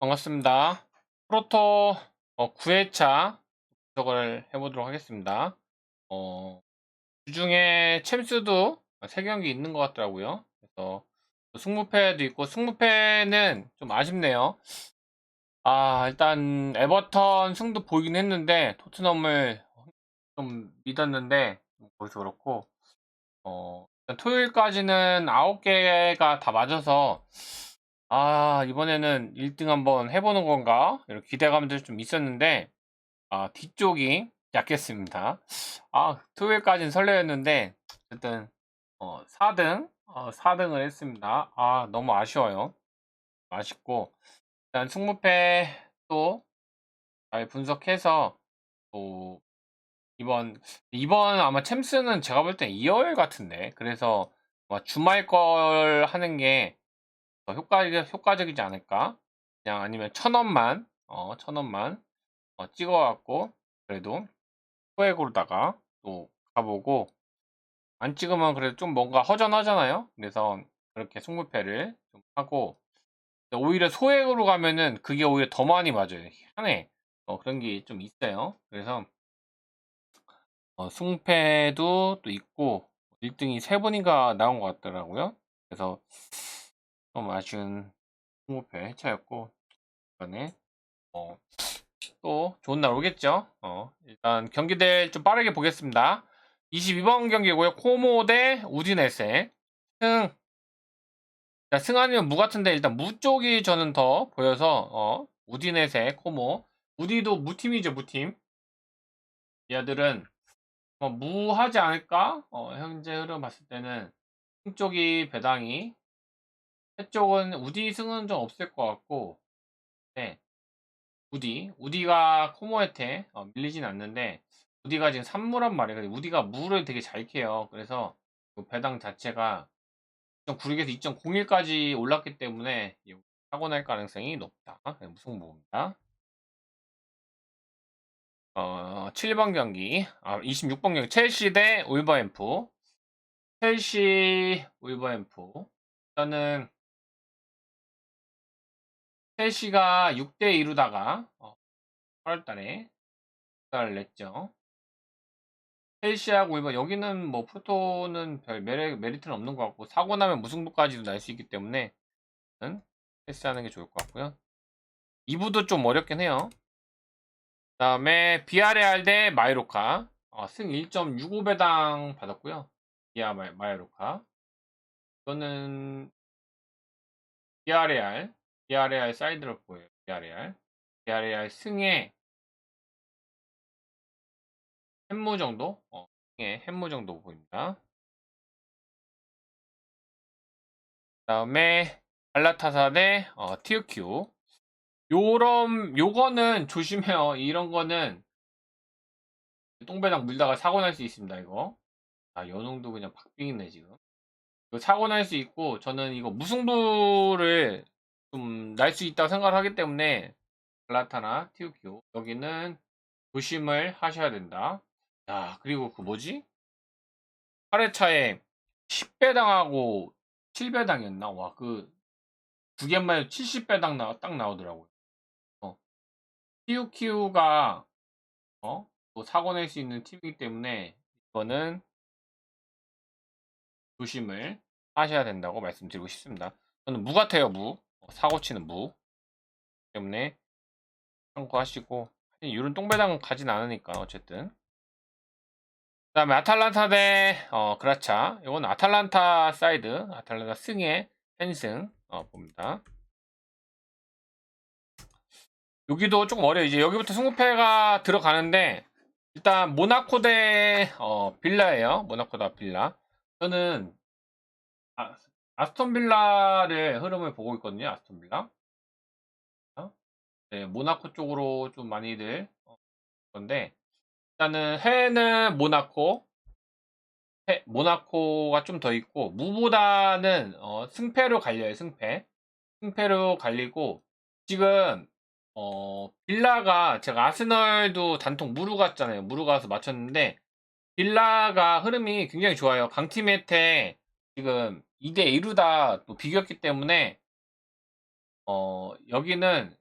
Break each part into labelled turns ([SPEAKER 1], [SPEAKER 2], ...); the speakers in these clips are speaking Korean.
[SPEAKER 1] 반갑습니다. 프로토 어, 9회차 분석을 해보도록 하겠습니다. 어, 주중에 챔스도 3경기 있는 것 같더라고요. 그래서 승무패도 있고, 승무패는 좀 아쉽네요. 아, 일단 에버턴 승도 보이긴 했는데, 토트넘을 좀 믿었는데, 거기서 그렇고, 어, 일단 토요일까지는 9개가 다 맞아서, 아, 이번에는 1등 한번 해보는 건가? 이런 기대감도 좀 있었는데, 아, 뒤쪽이 약했습니다. 아, 토요일까지는 설레었는데, 어쨌든, 어, 4등, 어, 4등을 했습니다. 아, 너무 아쉬워요. 아쉽고, 일단 승무패 또 잘 분석해서, 또, 이번, 이번 아마 챔스는 제가 볼땐 2월 같은데, 그래서 주말 걸 하는 게 더 효과적, 효과적이지 않을까? 그냥 아니면 천 원만, 어, 천 원만, 어, 찍어갖고, 그래도, 소액으로다가 또 가보고, 안 찍으면 그래도 좀 뭔가 허전하잖아요? 그래서 그렇게 승무패를 좀 하고, 오히려 소액으로 가면은 그게 오히려 더 많이 맞아요. 향해. 어, 그런 게 좀 있어요. 그래서, 어, 승패도 또 있고, 1등이 세 번인가 나온 것 같더라고요. 그래서, 좀 아쉬운 승무패 해차였고, 이번에, 어, 또 좋은 날 오겠죠. 어, 일단 경기들 좀 빠르게 보겠습니다. 22번 경기고요. 코모 대 우디네세. 승. 자, 승 아니면 무 같은데 일단 무 쪽이 저는 더 보여서 어, 우디네세, 코모. 우디도 무팀이죠, 무팀. 얘들은 어, 무하지 않을까? 어, 현재 흐름 봤을 때는 승 쪽이 배당이 해쪽은 우디 승은 좀 없을 것 같고 네. 우디 우디가 코모한테 어, 밀리진 않는데 우디가 지금 산무란 말이에요. 우디가 무를 되게 잘 캐요. 그래서 그 배당 자체가 2.96에서 2.01까지 올랐기 때문에 사고 날 가능성이 높다. 네, 무승부입니다. 어, 7번 경기. 아, 26번 경기. 첼시 대 울버햄프. 첼시 울버햄프. 일단은 첼시가 6대 2루다가 어, 8월달에 를 냈죠. 첼시하고 이번 여기는 뭐 프로토는 별 메리, 메리트는 없는 것 같고 사고 나면 무승부까지도 날 수 있기 때문에 첼시하는 게 좋을 것 같고요. 2부도 좀 어렵긴 해요. 그 다음에 비아레알 대 마이로카 어, 승 1.65배당 받았고요. 비아 마, 마이로카 이거는 비아레알 비아레알 사이드로 보여요. 비아레알 비아레알 승에 햄무 정도? 어, 예, 햄무 정도 보입니다. 다음에 갈라타사 대 어, 티우큐. 요런 요거는 조심해요. 이런 거는 똥배당 물다가 사고 날 수 있습니다. 이거. 아, 연홍도 그냥 박빙이네 지금. 사고 날 수 있고 저는 이거 무승부를 좀 날 수 있다고 생각을 하기 때문에 갈라타나 티우큐 여기는 조심을 하셔야 된다. 야, 그리고 그 뭐지? 8회차에 10배당하고 7배당이었나? 와, 그, 두 개만 70배당 나, 딱 나오더라고요. 어. 키우키우가, 어? 또 사고 낼 수 있는 팀이기 때문에, 이거는 조심을 하셔야 된다고 말씀드리고 싶습니다. 저는 무 같아요, 무. 어, 사고 치는 무. 때문에 참고하시고, 이런 똥배당 가진 않으니까, 어쨌든. 그 다음에 아탈란타 대 어, 그라차 이건 아탈란타 사이드 아탈란타 승의 펜승 어, 봅니다 여기도 조금 어려요 이제 여기부터 승부패가 들어가는데 일단 모나코 대 어, 빌라예요 모나코 대 빌라 저는 아, 아스톤 빌라를 흐름을 보고 있거든요 아스톤 빌라 네, 모나코 쪽으로 좀 많이들 어, 건데 일단은 해는 모나코, 해, 모나코가 좀 더 있고 무보다는 어, 승패로 갈려요. 승패, 승패로 갈리고 지금 어, 빌라가 제가 아스널도 단통 무르 갔잖아요. 무르 가서 맞췄는데 빌라가 흐름이 굉장히 좋아요. 강팀한테 지금 2대 1루 다 비겼기 때문에 어, 여기는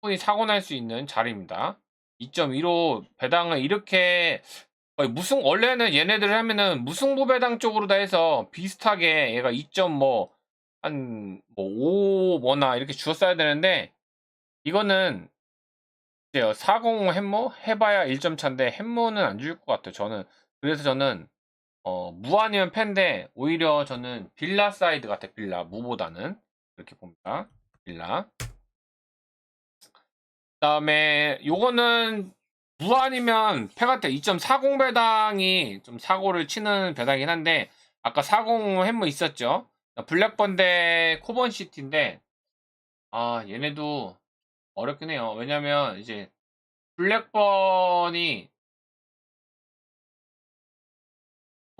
[SPEAKER 1] 충분히 사고 날 수 있는 자리입니다. 2.15 배당을 이렇게 무승 원래는 얘네들 하면은 무승부 배당 쪽으로 다 해서 비슷하게 얘가 2.뭐한뭐 5 뭐나 이렇게 주었어야 되는데 이거는 이제요 40 햄모 해봐야 1점 차인데 햄모는 안 줄 것 같아요. 저는 그래서 저는 어, 무 아니면 팬데 오히려 저는 빌라 사이드 같아 빌라 무보다는 이렇게 봅니다. 빌라. 그 다음에 요거는 무 아니면 패 같아 2.40 배당이 좀 사고를 치는 배당이긴 한데 아까 40 햄모 있었죠. 블랙번데 코번 시티인데 아 얘네도 어렵긴 해요. 왜냐면 이제 블랙번이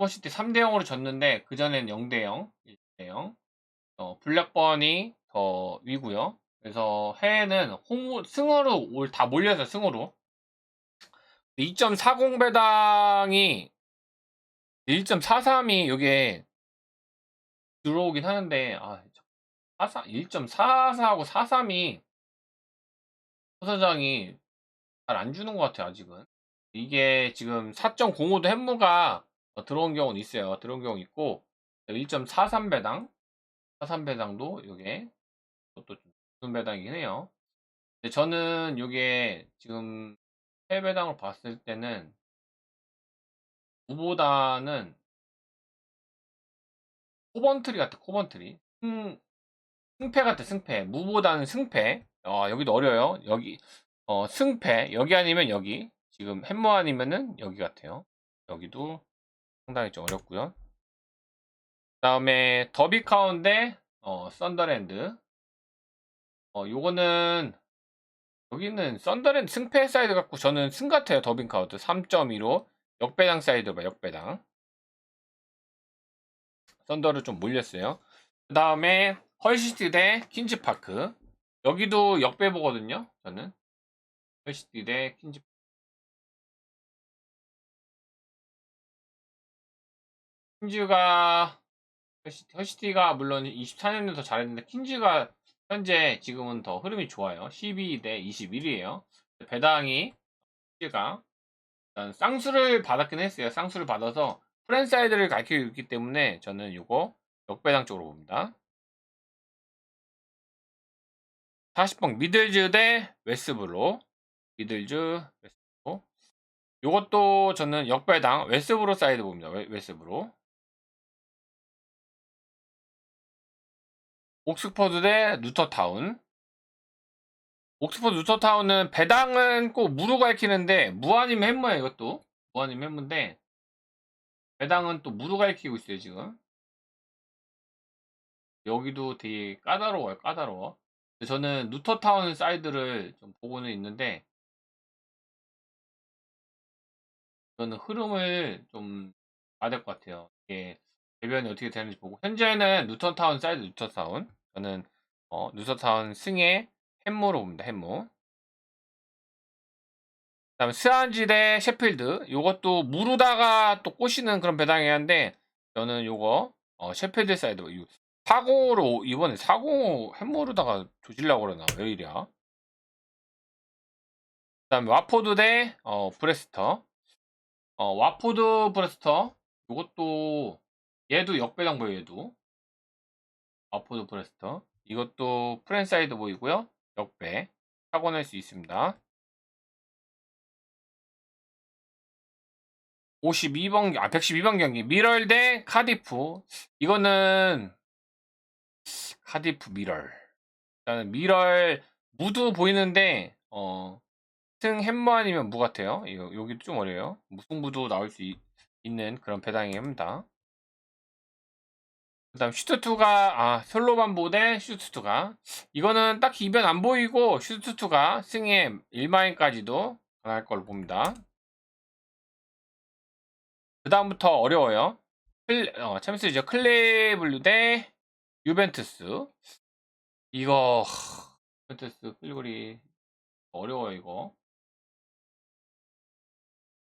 [SPEAKER 1] 코번시티 3대 0으로 졌는데 그전엔 0대 0, 1대 0. 어, 블랙번이 더 위고요. 그래서 해외는 홈 승으로 올 다 몰려서 승으로 2.40 배당이 1.43이 이게 들어오긴 하는데 아 44, 1.44하고 43이 서사장이 잘 안 주는 것 같아요 아직은 이게 지금 4.05도 햄무가 들어온 경우는 있어요. 들어온 경우 있고 1.43 배당? 43 배당도 이게 그것도 좀 배당이긴 해요. 근데 저는 이게 지금 해 배당을 봤을 때는 무보다는 코번트리 같아 코번트리. 승, 승패 같아 승패. 무보다는 승패. 어, 여기도 어려요. 여기 어, 승패. 여기 아니면 여기. 지금 햄머 아니면은 여기 같아요. 여기도 상당히 좀 어렵고요. 그 다음에 더비 카운데 어, 썬더랜드. 어, 요거는 여기는 썬더랜드 승패 사이드 갖고 저는 승 같아요 더빙 카운트 3.15 역배당 사이드 봐 역배당. 썬더를 좀 몰렸어요. 그 다음에 헐시티 대 퀸즈파크. 여기도 역배 보거든요 저는. 헐시티 대 퀸즈 퀸즈가 헐시티가 물론 24년도 더 잘했는데 퀸즈가 현재 지금은 더 흐름이 좋아요. 12 대 21이에요. 배당이 퀸즈가 일단 쌍수를 받았긴 했어요. 쌍수를 받아서 프랜사이드를 가르치고 있기 때문에 저는 이거 역배당 쪽으로 봅니다. 40번 미들즈 대 웨스브로 미들즈 웨스브로. 요것도 저는 역배당 웨스브로 사이드 봅니다. 웨, 웨스브로 옥스퍼드 대 누터타운. 옥스퍼드 누터타운은 배당은 꼭 무로 가르치는데 무아님 햄머야 이것도. 무아님 햄머인데 배당은 또 무로 가르치고 있어요 지금. 여기도 되게 까다로워요 까다로워. 저는 누터타운 사이드를 좀 보고는 있는데 저는 흐름을 좀 봐야 될 것 같아요. 이게 대변이 어떻게 되는지 보고 현재는 누터타운 사이드 누터타운. 저는 어, 누터타운 승의 햄모로 봅니다. 햄모. 그 다음에 스안지 대 셰필드. 요것도 무르다가 또 꼬시는 그런 배당이야 한데 저는 요거 어, 셰필드 사이드 사고로 이번에 사고 햄모르다가 조질라고 그러나 왜 이랴 그 다음에 와포드 대 어, 브레스터. 어, 와포드 브레스터. 이것도 얘도 역배당 보여 얘도 와포드 브레스터 이것도 프랜사이드 보이고요 역배 사고 낼 수 있습니다 52번 아 112번 경기 미럴 대 카디프 이거는 카디프 미럴. 일단은 미럴 무도 보이는데 어, 승 햄머 아니면 무 같아요. 여기도 좀 어려요. 무승부도 나올 수 있, 는 그런 배당입니다. 그 다음 슈트투가 아 솔로반 보 대 슈트투가 이거는 딱히 이변 안 보이고 슈트투가 승에 1마인까지도 가능할 걸로 봅니다. 그 다음부터 어려워요. 클, 어, 챔스이죠. 클레블루 대 유벤투스 이거 유벤투스 끌거리 어려워요 이거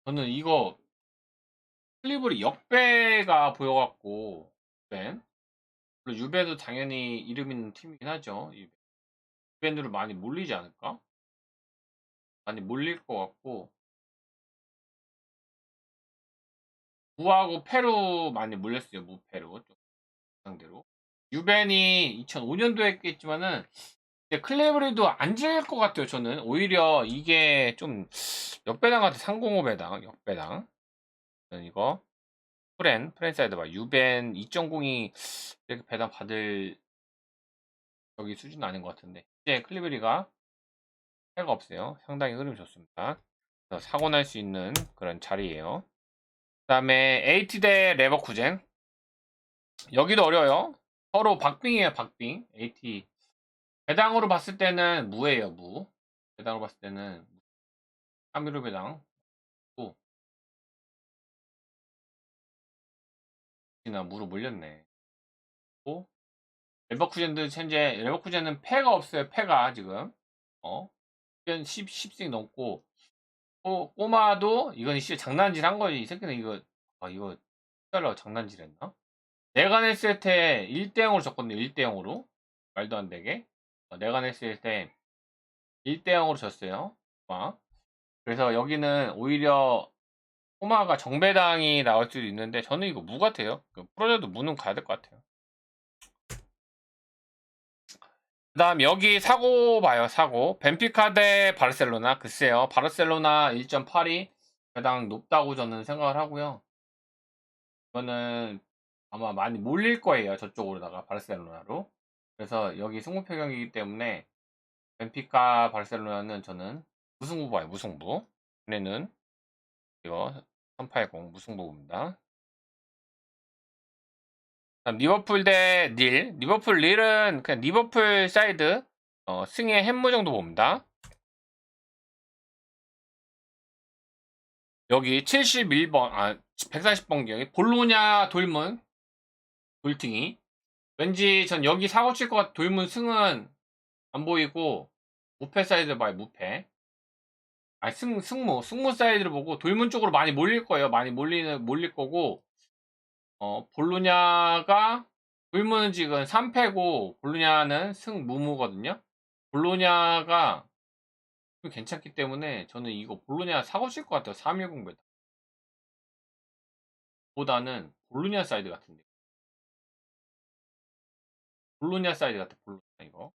[SPEAKER 1] 저는 이거 클리블이 역배가 보여갖고 유벤도 당연히 이름 있는 팀이긴 하죠 유벤으로 많이 몰리지 않을까 많이 몰릴 것 같고 무하고 페루 많이 몰렸어요. 무 페루 좀 상대로. 유벤이 2005년도에 했겠지만은 클레브리도 안질것 같아요. 저는 오히려 이게 좀 역배당 같아. 305 배당 역배당. 저는 이거 프렌 프렌 사이드 봐. 유벤 2.0이 이렇게 배당 받을 여기 수준 아닌 것 같은데 이제 클리브리가 해가 없어요. 상당히 흐름이 좋습니다. 사고 날 수 있는 그런 자리예요. 그 다음에 에이티 대 레버쿠젠 여기도 어려워요. 서로 박빙이에요. 박빙. 에이티 배당으로 봤을 때는 무예요. 무. 배당으로 봤을 때는 315 배당. 나 무로 물렸네. 또 레버쿠젠도 현재 레버쿠젠은 패가 없어요. 패가 지금 어 10, 10씩 넘고 꼬, 꼬마도 이건 씨 장난질 한 거지. 이 새끼는 이거 아 이거 달러 장난질 했나? 내가 냈을 때 1대 0으로 졌거든요. 1대 0으로 말도 안 되게 어, 내가 냈을 때 1대 0으로 졌어요. 꼬마. 그래서 여기는 오히려 꼬마가 정배당이 나올 수도 있는데 저는 이거 무 같아요. 그 프로저도 무는 가야 될 것 같아요. 그 다음 여기 사고 봐요 사고. 벤피카 대 바르셀로나 글쎄요. 바르셀로나 1.8이 배당 높다고 저는 생각을 하고요. 이거는 아마 많이 몰릴 거예요 저쪽으로다가 바르셀로나로. 그래서 여기 승부표경이기 때문에 벤피카 바르셀로나는 저는 무승부 봐요 무승부. 얘는 이거 380 무승부입니다 리버풀 대 릴. 리버풀 릴은 그냥 리버풀 사이드 어, 승의 햄무 정도 봅니다. 여기 71번, 아, 140번 기억이 볼로냐 돌문 돌팅이 왠지 전 여기 사고 칠 것 같아. 돌문 승은 안 보이고 무패 사이드 봐요. 무패. 아, 승 승무 승무 사이드를 보고 돌문 쪽으로 많이 몰릴 거예요. 많이 몰리는 몰릴 거고 어, 볼로냐가 불문은 지금 3패고 볼로냐는 승무무거든요. 볼로냐가 괜찮기 때문에 저는 이거 볼로냐 사고 칠것 같아요. 310 배당. 보다는 볼로냐 사이드 같은데. 볼로냐 사이드 같아. 볼로냐 이거.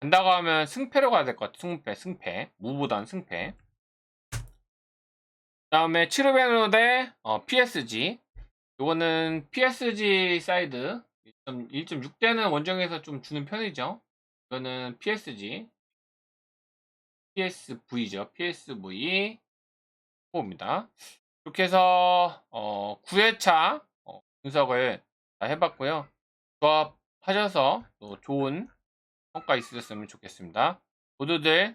[SPEAKER 1] 간다고 하면 승패로 가야 될 것 같아. 승패, 승패. 무보단 승패. 다음에 치르베노 대 어, PSG. 이거는 PSG 사이드 1.6대는 원정에서 좀 주는 편이죠. 이거는 PSG PSV죠. PSV 4입니다. 이렇게 해서 어, 9회차 어, 분석을 다 해봤고요. 조합하셔서 또 좋은 성과 있으셨으면 좋겠습니다. 모두들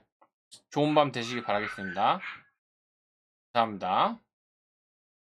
[SPEAKER 1] 좋은 밤 되시길 바라겠습니다. 감사합니다.